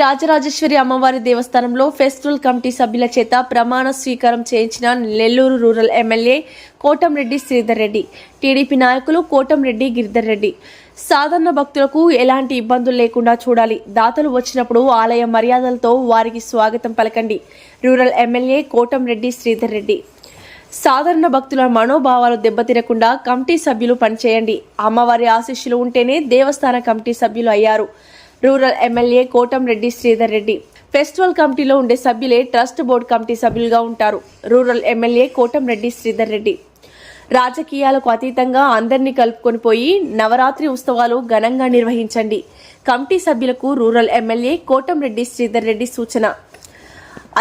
రాజరాజేశ్వరి అమ్మవారి దేవస్థానంలో festival committee సభ్యుల చేత ప్రమాణ స్వీకారం చేయించిన Nellore rural MLA Kotamreddy Sridhar Reddy TDP నాయకులు కోటంరెడ్డి గిరిధర్ రెడ్డి. సాధారణ భక్తులకు ఎలాంటి ఇబ్బందులు లేకుండా చూడాలి. దాతలు వచ్చినప్పుడు ఆలయ మర్యాదలతో వారికి స్వాగతం పలకండి. Rural MLA Kotamreddy Sridhar Reddy. సాధారణ భక్తుల మనోభావాలు దెబ్బతినకుండా కమిటీ సభ్యులు పనిచేయండి. అమ్మవారి ఆశీస్సులు ఉంటేనే దేవస్థాన కమిటీ సభ్యులు అయ్యారు. Rural MLA Kotamreddy Sridhar Reddy. Festival కమిటీలో ఉండే సభ్యులే ట్రస్ట్ బోర్డు కమిటీ సభ్యులుగా ఉంటారు రూరల్ ఎమ్మెల్యే కోటంరెడ్డి శ్రీధర్ రెడ్డి. రాజకీయాలకు అతీతంగా అందరినీ కలుపుకొని పోయి నవరాత్రి ఉత్సవాలు ఘనంగా నిర్వహించండి. కమిటీ సభ్యులకు రూరల్ ఎమ్మెల్యే కోటంరెడ్డి శ్రీధర్ రెడ్డి సూచన.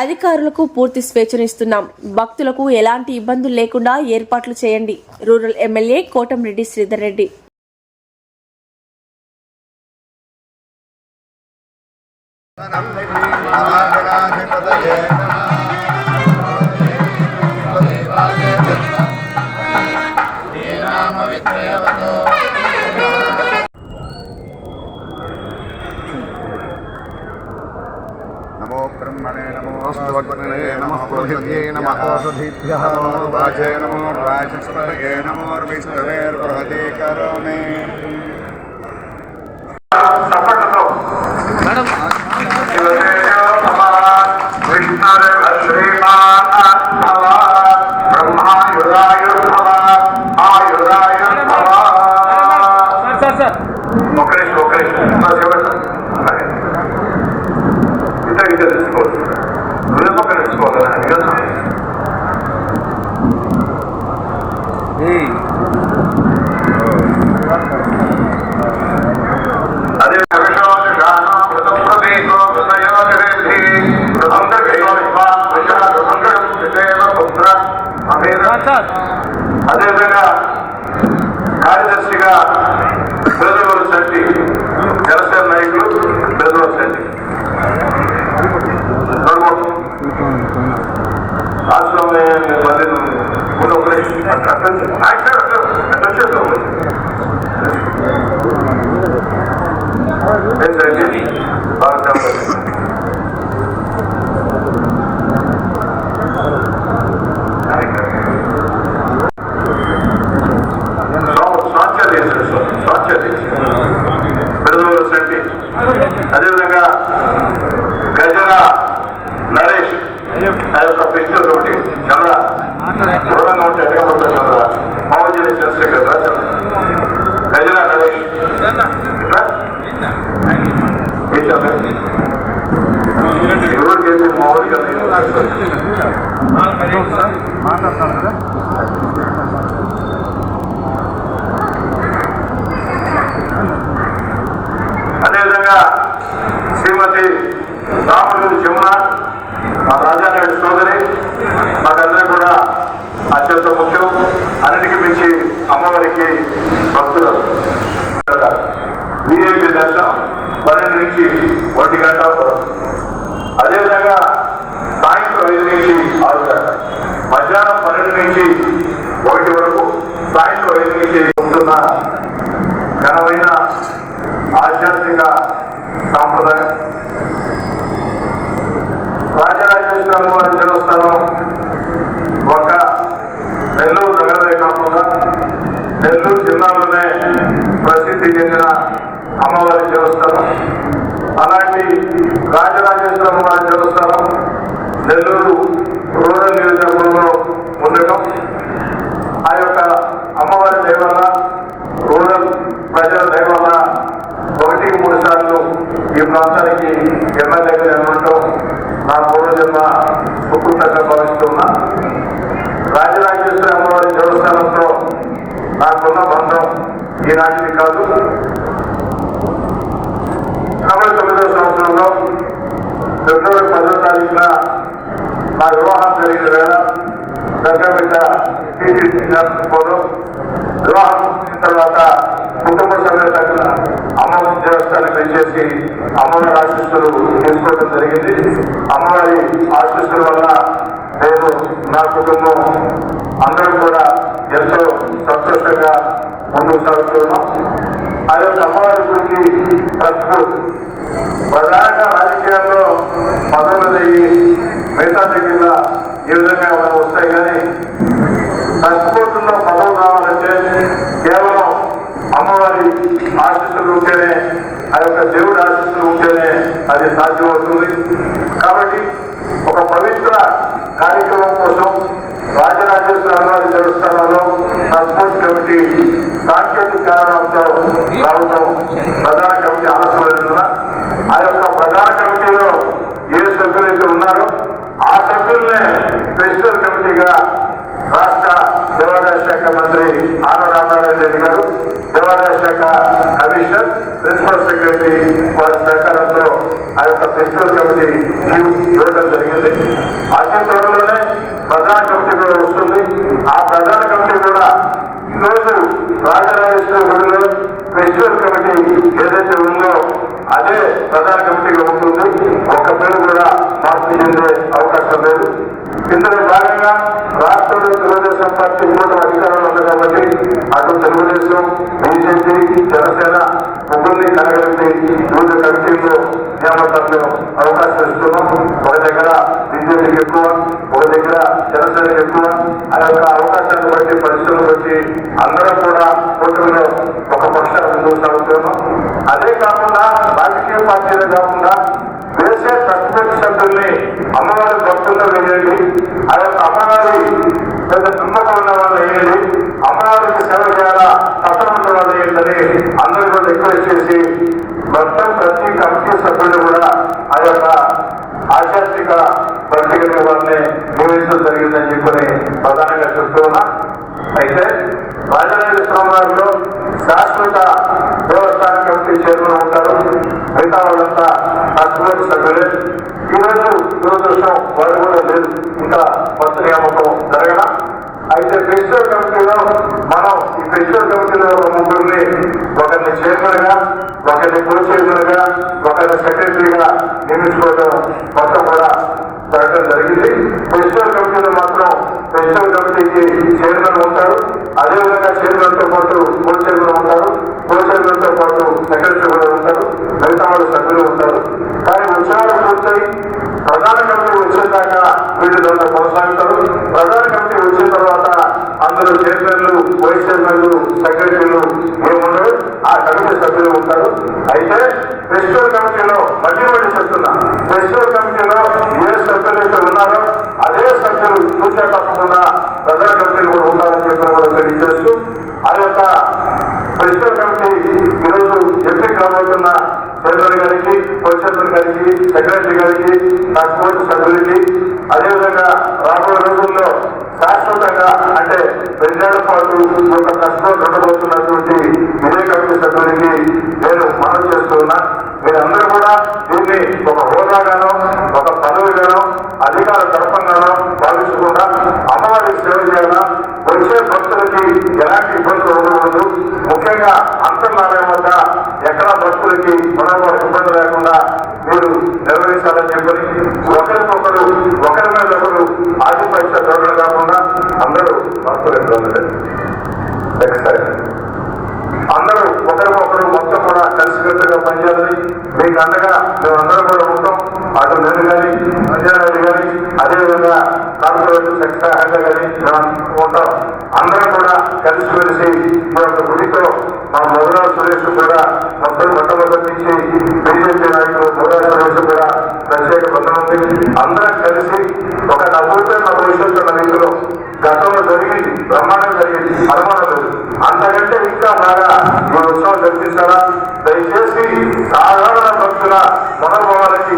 అధికారులకు పూర్తి స్వేచ్ఛనిస్తున్నాం. భక్తులకు ఎలాంటి ఇబ్బందులు లేకుండా ఏర్పాట్లు చేయండి. Rural MLA Kotamreddy Sridhar Reddy. नमो नमोषधिभ्यः नमो वाचे नमो वाचस्पतये नमोर्विष्णवेर्वहते करोमि Ei. చేసి మామూలుగా అదేవిధంగా శ్రీమతి రాముడు జమున మా రాజానాయుడు సోదరి మాకందరూ కూడా అత్యంత ముఖ్యం. అన్నిటికీ మించి అమ్మవారికి భక్తులు. విఐపి దర్శనం పన్నెండు నుంచి ఒంటి గంట అదేవిధంగా ఐదు నుంచి ఆరు మధ్యాహ్నం పన్నెండు నుంచి ఒకటి వరకు సాయంత్రం ఐదు నుంచి ఉంటున్న ఘనమైన ఆధ్యాత్మిక సాంప్రదాయం. రాజరాజేశ్వర వారి దేవస్థానం ఒక నెల్లూరు నగరమే కాకుండా నెల్లూరు జిల్లాలోనే ప్రసిద్ధి చెందిన అమ్మవారి దేవస్థానం. అలాంటి రాజరాజేశ్వర వారి దేవస్థానం నెల్లూరు రూరల్ నియోజకవర్గంలో ఉండటం ఆ యొక్క అమ్మవారి దయ రూరల్ ప్రజల దయ వల్ల ఒకటికి మూడు సార్లు ఈ ప్రాంతానికి ఎమ్మెల్యేగా ఉండటం నా పూర్వజన్మ సుకృతంగా భావిస్తున్నా. రాజరాజేశ్వరి అమ్మవారి దేవస్థానంతో నాకున్న బంధం ఈనాటిది కాదు. నలభై తొమ్మిదవ సంవత్సరంలో ఫిబ్రవరి పదో తారీఖున నా వివాహం జరిగిన వేళ దగ్గరబిడ్డ తీర్చిదిద్దారు వివాహం చేసిన తర్వాత కుటుంబ సమేతంగా అమ్మవారి దేవస్థానం వచ్చేసి అమ్మవారి ఆశీస్సులు తీసుకోవడం జరిగింది. అమ్మవారి ఆశీస్సుల వల్ల నేను నా కుటుంబం అందరూ కూడా ఎంతో సంతోషంగా ముందుకు సాగుతున్నాం. ఆ యొక్క అమ్మవారి గురించి ప్రస్తుతం ప్రధానంగా రాజకీయాల్లో పదవులు దిగి విధంగా మనం వస్తాయి కానీ చచ్చిపోతున్న పదవులు రావాలంటే కేవలం అమ్మవారి ఆశీస్సులు ఉంటేనే ఆ యొక్క దేవుడి ఆశీస్సులు ఉంటేనే అది సాధ్యమవుతుంది. కాబట్టి ఒక పవిత్ర కార్యక్రమం కోసం రాజరాజేశ్వర అమ్మవారి దేవస్థానంలో సంస్కృతి కమిటీ సాంకేతిక కారణంతో రావడం ప్రధాన కమిటీ ఆలస్యమైన ఆ యొక్క ప్రధాన కమిటీలో ఏ సభ్యులు అయితే ఉన్నారో ఆ సభ్యులనే స్పెషల్ రాష్ట్ర దేవాదాయ శాఖ మంత్రి ఆన రామారాయణ రెడ్డి గారు దేవాదాయ శాఖ కమిషనర్ ప్రిన్సిపల్ సెక్రటరీ వారి సహకారంతో ఆ యొక్క ఫెస్టివల్ కమిటీ ఇవ్వడం జరిగింది. అతి త్వరలోనే ప్రధాన కమిటీ కూడా వస్తుంది. ఆ ప్రధాన కమిటీ కూడా ఈరోజు రాజరాజేశ్వర గుడిలో ఫెస్టివల్ కమిటీ ఏదైతే ఉందో అదే ప్రధాన కమిటీగా ఉంటుంది. ఒక పేరు కూడా మార్పు చెందే అవకాశం లేదు. ఇందులో భాగంగా రాష్ట్రంలో తెలుగుదేశం పార్టీ కూడా అధికారంలో ఉంది కాబట్టి అటు తెలుగుదేశం బీజేపీ జనసేన ముగ్గురిని కలగలిపి వివిధ కమిటీల్లో నియామకాలు అవకాశం ఇస్తున్నాం. ఒక దగ్గర బీజేపీకి ఎక్కువ ఒక దగ్గర జనసేనకి ఎక్కువ. ఆ యొక్క అవకాశాన్ని బట్టి పరిస్థితులను బట్టి అందరం కూడా కూటమిలో ఒక పక్షాన్ని ముందుకు సాగుతున్నాం. అదే కాకుండా రాజకీయ పార్టీలే కాకుండా వేసే తక్కువ సభ్యుల్ని అమ్మవారి భక్తుల్లో వేయండి ఆ యొక్క అమ్మవారి పెద్ద నమ్మకం ఉన్న వాళ్ళు వేయండి అమ్మవారికి సేవ చేయాలా? పక్కన ఉన్న వాళ్ళు వేయండి అందరూ కూడా రిక్వెస్ట్ చేసి మొత్తం ప్రతి కమిటీ సభ్యులు కూడా ఆ యొక్క ఆధ్యాత్మిక భక్తి కలిగిన వారిని నియమించడం జరిగిందని చెప్పని ప్రధానంగా చెప్తూ ఉన్నా అయితే రాజరాజేశ్వరం వారిలో శాశ్వత దేవస్థాన కమిటీ చైర్మన్ ఉంటారు మిగతా వాళ్ళంతా అసలు సభ్యులే ఈరోజు దురదృష్టం వారు కూడా లేదు ఇంకా కొత్త నియామకం జరగల అయితే ఫెస్టివల్ కమిటీలో మనం ఈ ఫెస్టివల్ కమిటీలో ఒక ముగ్గురిని ఒకరిని చైర్మన్గా ఒకరిని కో చైర్మన్గా ఒకరిని సెక్రటరీగా నియమించుకోవడం మొత్తం కూడా జరగడం జరిగింది. ఫెస్టివల్ కమిటీలో మాత్రం ఫెస్టివల్ కమిటీకి చైర్మన్ ఉంటారు. అదేవిధంగా చైర్మన్తో పాటు కో చైర్మన్ ఉంటారు. కో చైర్మన్తో పాటు సెక్రటరీ కూడా ఉంటారు. మిగతా వాళ్ళు సభ్యులు ఉంటారు. కానీ ఉత్సవాలు పూర్తయి ప్రధాన కమిటీ వచ్చేదాకా వీళ్ళు దాంట్లో కొనసాగుతారు. ప్రధాన కమిటీ వచ్చిన తర్వాత అందులో చైర్మన్లు వైస్ చైర్మన్లు సెక్రటరీలు ఏముండవు ఆ కమిటీ సభ్యులు ఉంటారు. అయితే ఫెస్టివల్ కమిటీలో మళ్ళీ మళ్ళీ చెప్తున్నా ఫెస్టివల్ కమిటీలో ఏ సభ్యులు అయితే ఉన్నారో అదే సభ్యులు చూసే తప్పకుండా ప్రజా కమిటీలు కూడా ఉండాలని చెప్పి కూడా తెలియజేస్తూ ఆ యొక్క ఫెస్టివల్ కమిటీ ఈరోజు ఎంపిక కాబోతున్న చైర్మన్ గారికి వైస్ చైర్మన్ గారికి సెక్రటరీ గారికి నాకు సభ్యులకి అదేవిధంగా రాబోయే రోజుల్లో శాశ్వతంగా అంటే రెండేళ్ళ పాటు ఒక కష్టం ఉండబోతున్నటువంటి ఇదే కమిటీ సభ్యులకి నేను మనం చేస్తున్నా మీరందరూ కూడా దీన్ని ఒక హోదాగానో ఒక పదవిగానో అధికార తరఫంగానో భావించకుండా అమ్మవారికి సేవ చేయాలా? వచ్చే భక్తులకి ఎలాంటి ఇబ్బందులు ఉండకూడదు. ముఖ్యంగా అంతర్నారాయణ వద్ద ఎక్కడా భక్తులకి మనోభావ ఇబ్బంది లేకుండా మీరు నిర్వహించాలని చెప్పని ఒకరినొకరు ఒకరి మీద ఒకరు ఆధిపత్య ధోరణి కాకుండా అందరూ భక్తులు నెక్స్ట్ అందరూ ఒకరికొకరు మొత్తం కూడా కలిసికట్టుగా పనిచేయాలని మీకు అండగా మేమందరం కూడా ఉంటాం. అటు నేను కానీ అంజనారెడ్డి కానీ అదేవిధంగా కార్పొరేట్ సెక్టర్ హ్యాండ్ కానీ ఉంటాం. అందరం కూడా కలిసిమెలిసి ఈ యొక్క గుడితో మా మొదల సురేష్ కూడా మొత్తం మొట్టమొదటి బీజేపీ నాయకులు కూడా ప్రత్యేక బృందం ఉంది. అందరం కలిసి ఒక నవ్వుతే నా రీతిలో గతంలో జరిగింది. బ్రహ్మాండం జరిగింది. అనుమానం లేదు. అంతకంటే ఇంకా బాగా ఉత్సవం జరిపిస్తారా? దయచేసి సాధారణ భక్తుల మనోభావాలకి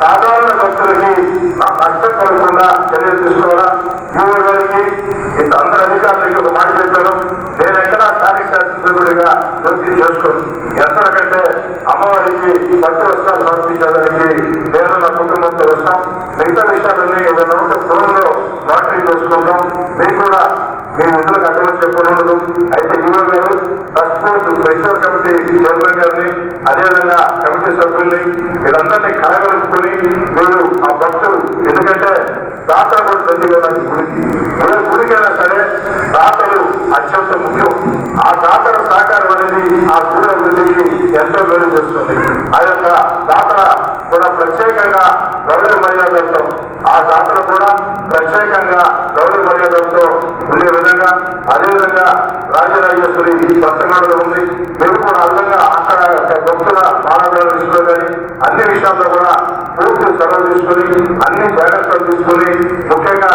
సాధారణ భక్తులకి నష్టం కలగకుండా చర్యలు తీసుకోవాలా జీవో గారికి ఇంత అందరి అధికారులకి ఒక మాట చెప్పాను నేను ఎక్కడా స్థానిక విధంగా నొక్కి చేసుకోను ఎంతకంటే అమ్మవారికి భక్తి వస్త్రాలు సమర్పించడానికి నేను నా కుటుంబంతో వస్తాం మిగతా విషయాలన్నీ ఏదైనా ఉంటే ఫోన్లో మాటలు చేసుకుంటాం. మీరు కూడా మీ ముందుకు అడ్డం చెప్పకూడదు అయితే ఈవో గారు ట్రస్ట్ స్పెషల్ కమిటీ చైర్మన్ గారిని అదేవిధంగా కమిటీ సభ్యుల్ని వీళ్ళందరినీ కలగలుపుకొని మీరు ఆ భక్తులు ఎందుకంటే దాతలు కూడా ప్రతి గురించి ఏ గుడికైనా సరే దాతలు అత్యంత ముఖ్యం ఆ దాతల సహకారం అనేది ఆ గుడి ఎంతో మేలు చేస్తుంది. ఆ యొక్క జాతర కూడా ప్రత్యేకంగా గౌరవ మర్యాదలతో ఆ జాతర కూడా ప్రత్యేకంగా గౌరవ మర్యాదలతో ఉండే విధంగా అదేవిధంగా రాజరాజేశ్వరి భక్తనాడులో ఉంది. మీరు కూడా అందంగా అక్కడ భక్తుల మానవాల అన్ని విషయాల్లో కూడా పూర్తి చొరవ తీసుకుని అన్ని జాగ్రత్తలు తీసుకుని ముఖ్యంగా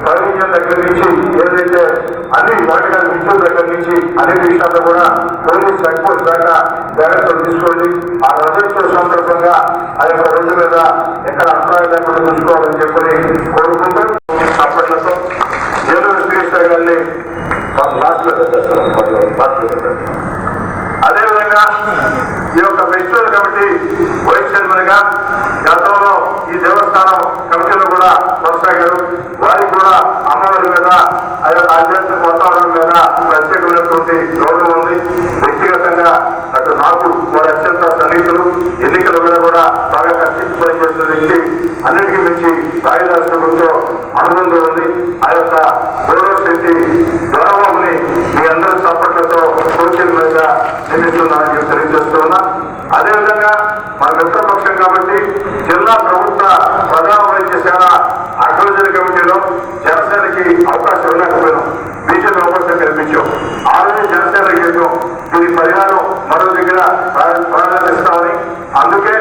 ప్రయోజనం దగ్గర నుంచి ఏదైతే అన్ని వాటికల్ విద్యుత్ దగ్గర నుంచి అన్ని విషయాల్లో కూడా పోలీస్ చెక్పోస్ట్ దాకా జాగ్రత్తలు తీసుకోండి ఆ రజోత్సవ సందర్భంగా ఆ యొక్క రోజు మీద ఎక్కడ అభిప్రాయం లేకుండా చూసుకోవాలని చెప్పని కోరుకుంటూ అప్పట్లతో ఏలూరు శ్రీకృష్ణ గారిని లాస్ట్లో లాస్ట్ లో ఈ యొక్క ఫెస్టివల్ కమిటీ వైస్ చైర్మన్గా గతంలో ఈ దేవస్థానం కమిటీలో కూడా కొనసాగారు. వారికి కూడా అమ్మవారి మీద ఆ యొక్క ఆధ్యాత్మిక వాతావరణం మీద ప్రత్యేకమైనటువంటి గౌరవం ఉంది. వ్యక్తిగతంగా అటు నాకు వారి అత్యంత సన్నిహితులు. ఎన్నికల మీద కూడా బాగా కష్టించి పనిచేస్తున్న వ్యక్తి అన్నిటికీ మించి రాయదాసులతో అనుబంధం ఉంది. ఆ యొక్క గౌరవ స్థితి గౌరవంని మీ అందరి సపోర్ట్లతో సోషల్ మీద నిలుస్తున్నానని చెప్పి తెలియజేస్తూ ఉన్నా అదేవిధంగా మన మిత్రపక్షం కాబట్టి జిల్లా ప్రభుత్వ ప్రధాన వైద్య సేవ అడ్వైజరీ కమిటీలో జనసేనకి అవకాశం ఇవ్వలేకపోయినాం బీజేపీ అవకాశం కల్పించాం ఆ రోజు జనసేనకి ఈ పరిహారం మరో దగ్గర ప్రారంభిస్తామని. అందుకే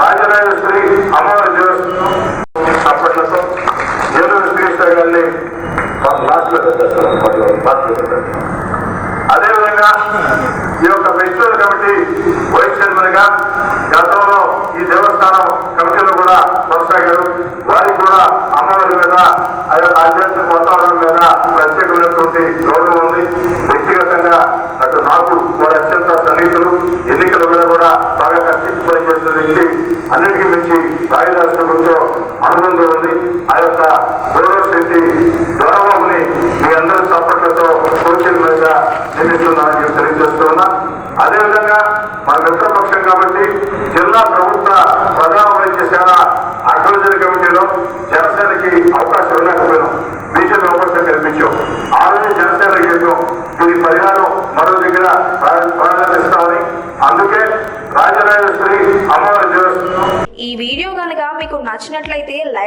రాజరాజేశ్వరి అమ్మవారి దేవస్థానం సపోర్ట్లతో ఏలూరు శ్రీకృష్ణ గారిని లాస్ట్ అదేవిధంగా ఈ యొక్క ఫెస్టివల్ కమిటీ వైస్ చైర్మన్గా గతంలో ఈ దేవస్థానం కమిటీలో కూడా కొనసాగారు. వారికి కూడా అమ్మవారి మీద ఆ యొక్క ఆధ్యాత్మిక వాతావరణం మీద ప్రత్యేకమైనటువంటి గౌరవం ఉంది. వ్యక్తిగతంగా అటు నాకు వారి అత్యంత సన్నిహితులు ఎన్నికల మీద కూడా బాగా కష్టించి పనిచేస్తున్న వ్యక్తి అన్నిటికీ మించి రాయదాసులతో అనుబంధం ఉంది. ఆ యొక్క గౌరవ స్థితి గౌరవంని మీ అందరి సపోర్ట్లతో కోచింగ్ మీద నిర్మిస్తున్నానని తెలియజేస్తున్నా అదేవిధంగా మన మిత్రపక్షం కాబట్టి జిల్లా ప్రభుత్వ ప్రధాన వైద్య సేవ అడ్వైజరీ కమిటీలో జనసేనకి అవకాశం ఇవ్వలేకపోయినాం బీజేపీ అవకాశం కల్పించాం ఆ రోజు జనసేనకి వెళ్ళాం దీని పరిహారం మరో దగ్గర ప్రా- ప్రారంభిస్తామని అందుకే రాజరాజేశ్వరి అమ్మవారి దేవస్థానం ఈ వీడియో కనుక మీకు నచ్చినట్లయితే